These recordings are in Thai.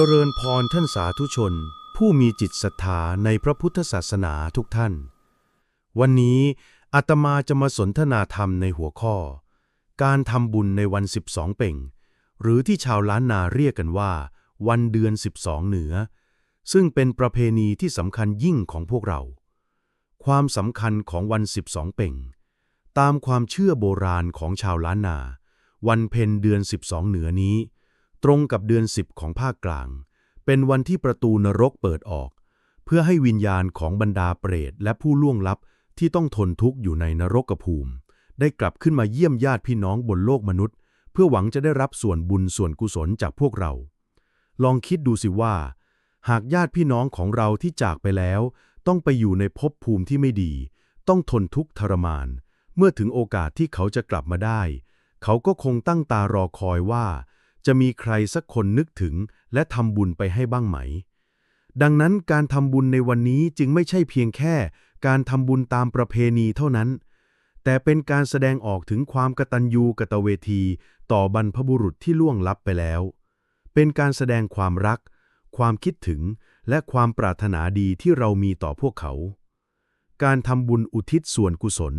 จริญพรท่านสาธุชน ผู้มีจิตศรัทธาในพระพุทธศาสนาทุกท่าน วันนี้อาตมาจะมาสนทนาธรรมในหัวข้อ การทำบุญในวัน 12 เป่ง หรือที่ชาวล้านนาเรียกกันว่า วันเดือน 12 เหนือ ซึ่งเป็นประเพณีที่สำคัญยิ่งของพวกเรา ความสำคัญของวัน 12 เป่ง ตามความเชื่อโบราณของชาวล้านนา วันเพ็ญเดือน 12 เหนือนี้ ตรงกับเดือน 10 ของภาคกลาง เป็นวันที่ประตูนรกเปิดออก เพื่อให้วิญญาณของบรรดาเปรตและผู้ล่วงลับที่ต้องทนทุกข์อยู่ในนรกภูมิ ได้กลับขึ้นมาเยี่ยมญาติพี่น้องบนโลกมนุษย์ เพื่อหวังจะได้รับส่วนบุญส่วนกุศลจากพวกเรา ลองคิดดูสิว่า หากญาติพี่น้องของเราที่จากไปแล้ว ต้องไปอยู่ในภพภูมิที่ไม่ดี ต้องทนทุกข์ทรมาน เมื่อถึงโอกาสที่เขาจะกลับมาได้ เขาก็คงตั้งตารอคอยว่า จะมีใครสักคนนึกถึงและทำบุญไปให้บ้างไหม ดังนั้นการทำบุญในวันนี้จึงไม่ใช่เพียงแค่ การทำบุญตามประเพณีเท่านั้น แต่เป็นการแสดงออกถึงความกตัญญูกตเวที ต่อบรรพบุรุษที่ล่วงลับไปแล้ว เป็นการแสดงความรัก ความคิดถึง และความปรารถนาดีที่เรามีต่อพวกเขา การทำบุญอุทิศส่วนกุศล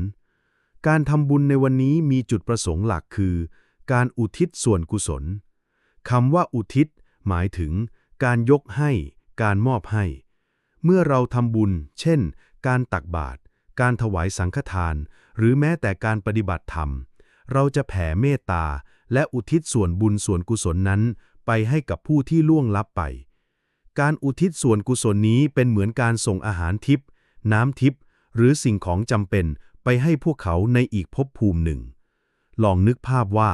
การทำบุญในวันนี้มีจุดประสงค์หลักคือ การอุทิศส่วนกุศล คำว่าอุทิศ หมายถึง การยกให้ การมอบให้ เมื่อเราทำบุญ เช่น การตักบาตร การถวายสังฆทาน หรือแม้แต่การปฏิบัติธรรม เราจะแผ่เมตตา และอุทิศส่วนบุญส่วนกุศลนั้น ไปให้กับผู้ที่ล่วงลับไป การอุทิศส่วนกุศลนี้เป็นเหมือนการส่งอาหารทิพย์น้ำทิพย์หรือสิ่งของจำเป็นไปให้พวกเขาในอีกภพภูมิหนึ่ง ลองนึกภาพว่า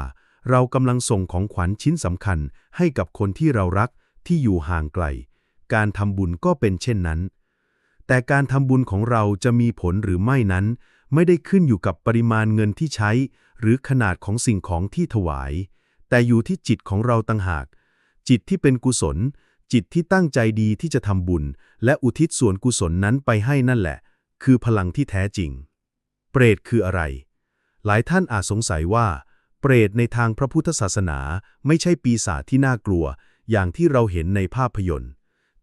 เรากำลังส่งของขวัญชิ้นสำคัญให้กับคนที่เรารักที่อยู่ห่างไกล การทำบุญก็เป็นเช่นนั้น แต่การทำบุญของเราจะมีผลหรือไม่นั้น ไม่ได้ขึ้นอยู่กับปริมาณเงินที่ใช้ หรือขนาดของสิ่งของที่ถวาย แต่อยู่ที่จิตของเราต่างหาก จิตที่เป็นกุศล จิตที่ตั้งใจดีที่จะทำบุญ และอุทิศส่วนกุศลนั้นไปให้นั่นแหละ คือพลังที่แท้จริง เปรตคืออะไร หลายท่านอาจสงสัยว่า เปรตในทางพระพุทธศาสนาไม่ใช่ปีศาจที่น่ากลัว อย่างที่เราเห็นในภาพยนตร์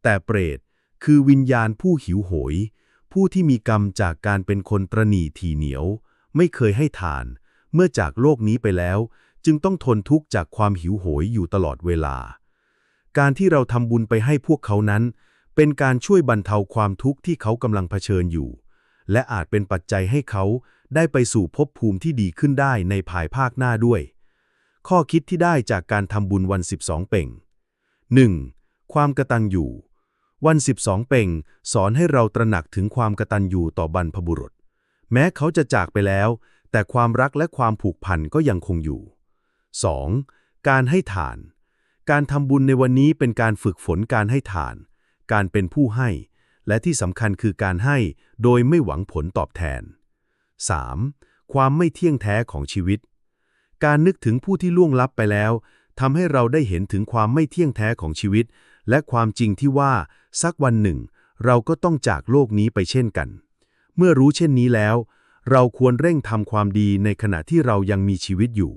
แต่เปรตคือวิญญาณผู้หิวโหย ผู้ที่มีกรรมจากการเป็นคนตรณีทีเหนียว ไม่เคยให้ทาน เมื่อจากโลกนี้ไปแล้ว จึงต้องทนทุกข์จากความหิวโหยอยู่ตลอดเวลา การที่เราทำบุญไปให้พวกเขานั้น เป็นการช่วยบรรเทาความทุกข์ที่เขากำลังเผชิญอยู่ และอาจเป็นปัจจัยให้เขา ได้ไปสู่ภพภูมิที่ดีขึ้นได้ในภายภาคหน้าด้วย ข้อคิดที่ได้จากการทำบุญวัน 12 เป่ง 1. ความกระตัญญูวัน 12 เป่ง สอนให้เราตระหนักถึงความกระตัญญูต่อบรรพบุรุษ แม้เขาจะจากไปแล้ว แต่ความรักและความผูกพันก็ยังคงอยู่ 2. การให้ทาน การทำบุญในวันนี้เป็นการฝึกฝนการให้ทาน การเป็นผู้ให้ และที่สำคัญคือการให้โดยไม่หวังผลตอบแทน 3. ความไม่เที่ยงแท้ของชีวิต การนึกถึงผู้ที่ล่วงลับไปแล้วทำให้เราได้เห็นถึงความไม่เที่ยงแท้ของชีวิต และความจริงที่ว่าสักวันหนึ่ง เราก็ต้องจากโลกนี้ไปเช่นกัน เมื่อรู้เช่นนี้แล้ว เราควรเร่งทำความดีในขณะที่เรายังมีชีวิตอยู่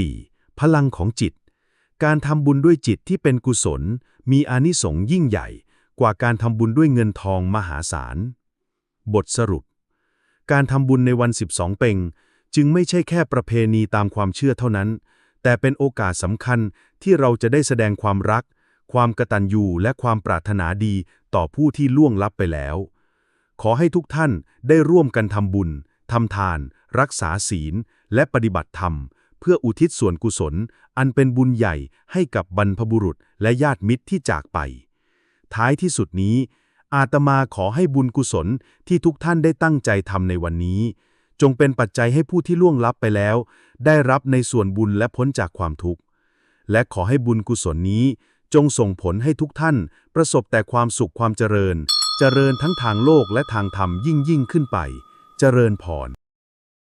4. พลังของจิต การทำบุญด้วยจิตที่เป็นกุศล มีอานิสงส์ยิ่งใหญ่ กว่าการทำบุญด้วยเงินทองมหาศาล บทสรุป การทำบุญในวัน 12 เป่ง จึงไม่ใช่แค่ประเพณีตามความเชื่อเท่านั้น แต่เป็นโอกาสสำคัญที่เราจะได้แสดงความรัก ความกตัญญูและความปรารถนาดีต่อผู้ที่ล่วงลับไปแล้ว ขอให้ทุกท่านได้ร่วมกันทำบุญทำทาน รักษาศีล และปฏิบัติธรรม เพื่ออุทิศส่วนกุศล อันเป็นบุญใหญ่ให้กับบรรพบุรุษและญาติมิตรที่จากไป ท้ายที่สุดนี้ อาตมาขอให้บุญกุศลที่ทุกท่านได้ตั้งใจทำในวันนี้ จงเป็นปัจจัยให้ผู้ที่ล่วงลับไปแล้ว ได้รับในส่วนบุญและพ้นจากความทุกข์ และขอให้บุญกุศลนี้ จงส่งผลให้ทุกท่าน ประสบแต่ความสุขความเจริญ เจริญทั้งทางโลกและทางธรรมยิ่งยิ่งขึ้นไป เจริญพร